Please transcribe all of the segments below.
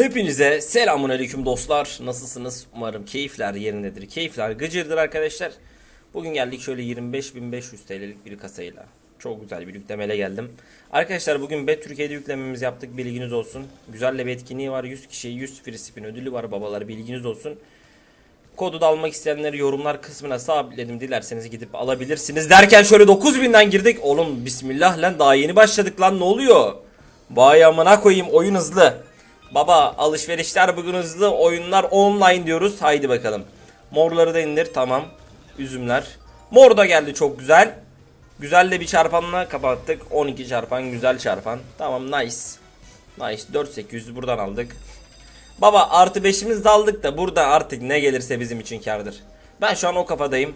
Hepinize selamun aleyküm dostlar. Nasılsınız? Umarım keyifler yerindedir. Keyifler gıcırdır arkadaşlar. Bugün geldik şöyle 25.500 TL'lik bir kasayla. Çok güzel bir yüklemeyle geldim. Arkadaşlar bugün Bet Türkiye'de yüklememizi yaptık. Bilginiz olsun. Güzel bir etkinliği var. 100 kişiye 100 free spin ödülü var babalar. Bilginiz olsun. Kodu da almak isteyenleri yorumlar kısmına sabitledim. Dilerseniz gidip alabilirsiniz. Derken şöyle 9000'den girdik. Oğlum bismillah lan daha yeni başladık lan ne oluyor? Vay amına koyayım oyun hızlı. Baba alışverişler bugün hızlı. Oyunlar online diyoruz. Haydi bakalım. Morları da indir tamam. Üzümler. Mor da geldi çok güzel. Güzel de bir çarpanla kapattık. 12 çarpan güzel çarpan. Tamam nice. Nice 4800 buradan aldık. Baba artı 5'imiz de aldık da burada artık ne gelirse bizim için kardır. Ben şu an o kafadayım.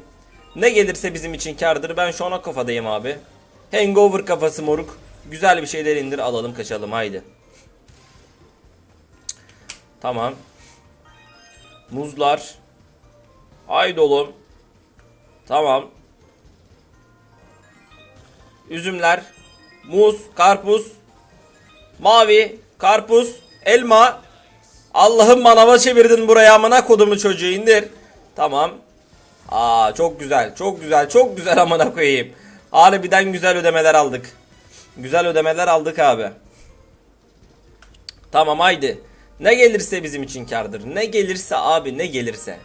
Ne gelirse bizim için kardır. Ben şu an o kafadayım abi. Hangover kafası moruk. Güzel bir şeyler indir alalım kaçalım haydi. Tamam. Muzlar. Haydi oğlum. Tamam. Üzümler. Muz, karpuz. Mavi, karpuz, elma. Allah'ım manava çevirdin buraya amına kodumu çocuğu indir. Tamam. Aa çok güzel, çok güzel, çok güzel amına koyayım. Harbiden güzel ödemeler aldık. Güzel ödemeler aldık abi. Tamam haydi. Ne gelirse bizim için kardır. Ne gelirse abi ne gelirse.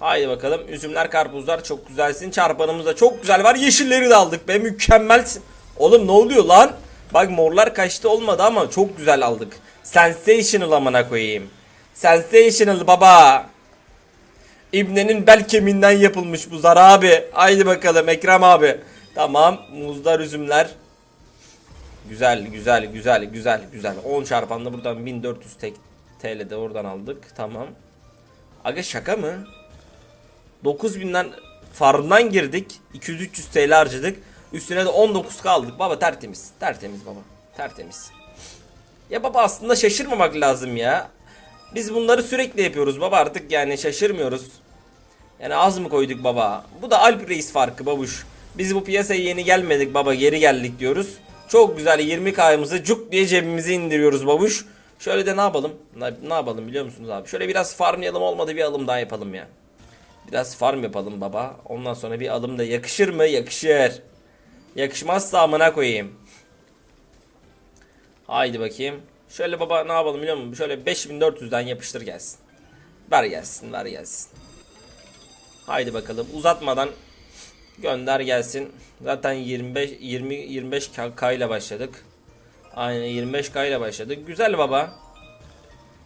Haydi bakalım. Üzümler, karpuzlar çok güzelsin. Çarpanımız da çok güzel var. Yeşilleri de aldık be. Mükemmelsin. Oğlum ne oluyor lan? Bak morlar kaçtı olmadı ama çok güzel aldık. Sensational amına koyayım. Sensational baba. İbnenin bel kemiğinden yapılmış bu zar abi. Haydi bakalım Ekrem abi. Tamam. Muzlar, üzümler. Güzel, güzel, güzel, güzel, güzel. 10 çarpanla buradan 1400 tek TL de oradan aldık. Tamam. Aga şaka mı? 9000'den farmdan girdik. 200-300 TL harcadık. Üstüne de 19 kaldık. Baba tertemiz. Tertemiz baba. Tertemiz. Ya baba aslında şaşırmamak lazım ya. Biz bunları sürekli yapıyoruz baba artık yani şaşırmıyoruz. Yani az mı koyduk baba? Bu da Alp Reis farkı babuş. Biz bu piyasaya yeni gelmedik baba geri geldik diyoruz. Çok güzel 20 kayımızı cuk diye cebimize indiriyoruz babuş. Şöyle de ne yapalım? Ne, ne yapalım biliyor musunuz abi? Şöyle biraz farmlayalım olmadı bir alım daha yapalım ya. Biraz farm yapalım baba. Ondan sonra bir alım da yakışır mı? Yakışır. Yakışmazsa amına koyayım. Haydi bakayım. Şöyle baba ne yapalım biliyor musun? Şöyle 5400'den yapıştır gelsin. Ver gelsin, ver gelsin. Haydi bakalım uzatmadan gönder gelsin. Zaten 25 20 25 K ile başladık. Aynen 25 K ile başladık. Güzel baba.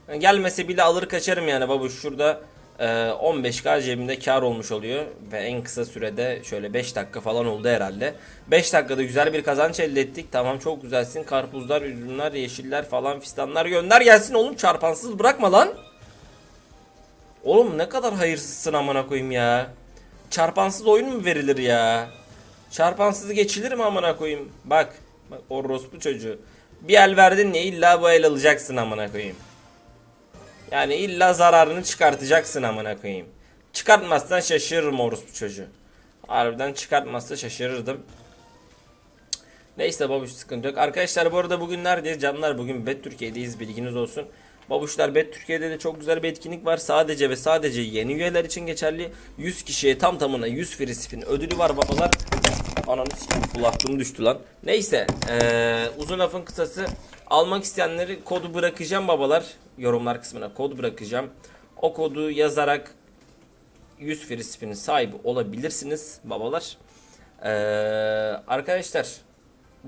Yani gelmese bile alır kaçarım yani baba şurada e, 15k cebimde kar olmuş oluyor ve en kısa sürede şöyle 5 dakika falan oldu herhalde. 5 dakikada güzel bir kazanç elde ettik. Tamam çok güzelsin. Karpuzlar, üzümler, yeşiller falan fistanlar gönder gelsin oğlum çarpansız bırakma lan. Oğlum ne kadar hayırsızsın amına koyayım ya. Çarpansız oyun mu verilir ya? Çarpansız geçilir mi amına koyayım? Bak, bak orospu çocuğu. Bir el verdin ya illa bu el alacaksın amına koyayım. Yani illa zararını çıkartacaksın amına koyayım. Çıkartmazsan şaşırırım orospu çocuğu. Harbiden çıkartmazsa şaşırırdım. Neyse babuş sıkıntı yok. Arkadaşlar bu arada bugün neredeyiz? Canlar bugün Bet Türkiye'deyiz bilginiz olsun. Babuşlar Bet Türkiye'de de çok güzel bir etkinlik var. Sadece ve sadece yeni üyeler için geçerli. 100 kişiye tam tamına 100 free spin ödülü var babalar. Ananı sikeyim kulaklığım düştü lan. Neyse ee, uzun lafın kısası almak isteyenleri kodu bırakacağım babalar. Yorumlar kısmına kod bırakacağım. O kodu yazarak 100 free spin'in sahibi olabilirsiniz babalar. Ee, arkadaşlar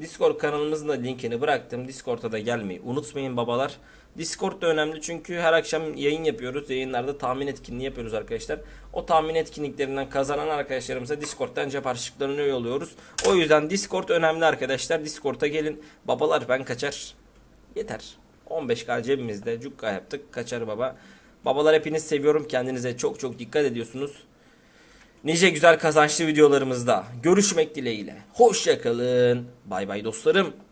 Discord kanalımızın da linkini bıraktım. Discord'a da gelmeyi unutmayın babalar. Discord da önemli çünkü her akşam yayın yapıyoruz. Yayınlarda tahmin etkinliği yapıyoruz arkadaşlar. O tahmin etkinliklerinden kazanan arkadaşlarımıza Discord'dan cep harçlıklarını üye oluyoruz. O yüzden Discord önemli arkadaşlar. Discord'a gelin. Babalar ben kaçar. Yeter. 15k cebimizde cukka yaptık. Kaçar baba. Babalar hepiniz seviyorum. Kendinize çok çok dikkat ediyorsunuz. Nice güzel kazançlı videolarımızda görüşmek dileğiyle. Hoşçakalın. Bay bay dostlarım.